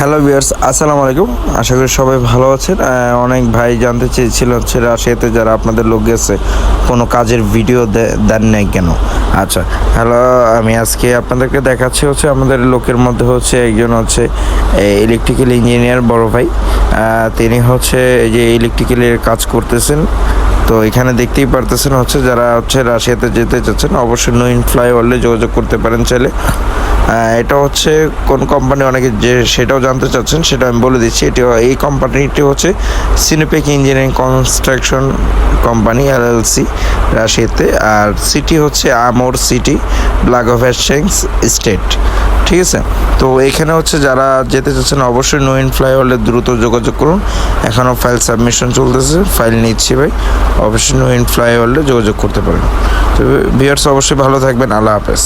Hello viewers, আসসালামু আলাইকুম। আশা করি সবাই ভালো আছেন। অনেক ভাই জানতে চেয়েছিল হচ্ছে রাশিয়াতে যারা আপনাদের লোক গেছে কোনো কাজের ভিডিও দেন নাই কেন? আচ্ছা হ্যালো, আমি আজকে আপনাদেরকে দেখাচ্ছি হচ্ছে আমাদের লোকের মধ্যে হচ্ছে একজন হচ্ছে ইলেকট্রিক্যাল ইঞ্জিনিয়ার বড় ভাই। তিনি হচ্ছে এই যে ইলেকট্রিক্যালের কাজ করতেছেন। তো এখানে দেখতেই পারতেছেন হচ্ছে যারা হচ্ছে রাশিয়াতে যেতে চাচ্ছেন, অবশ্যই নোইন ফ্লাইওভারে যোগাযোগ করতে পারেন চাইলে। এটা হচ্ছে কোন কোম্পানি অনেকে যে সেটাও জানতে চাচ্ছেন, সেটা আমি বলে দিচ্ছি। এটি এই কোম্পানিটি হচ্ছে Sinopec engineering construction company LLC রাশিয়াতে। আর সিটি হচ্ছে আমোর সিটি ব্লাগোভ্যাশিংস স্টেট ঠিক আছে? তো এখানে হচ্ছে যারা যেতে চাচ্ছেন, অবশ্যই নোইন ফ্লাইওভারে দ্রুত যোগাযোগ করুন। এখনও ফাইল সাবমিশন চলতেছে। ফাইল নিচ্ছি ভাই। অবশ্যই নোইন ফ্লাইওভারে যোগাযোগ করতে পারেন। তো ভিউয়ার্স অবশ্যই ভালো থাকবেন। আল্লাহ হাফেজ।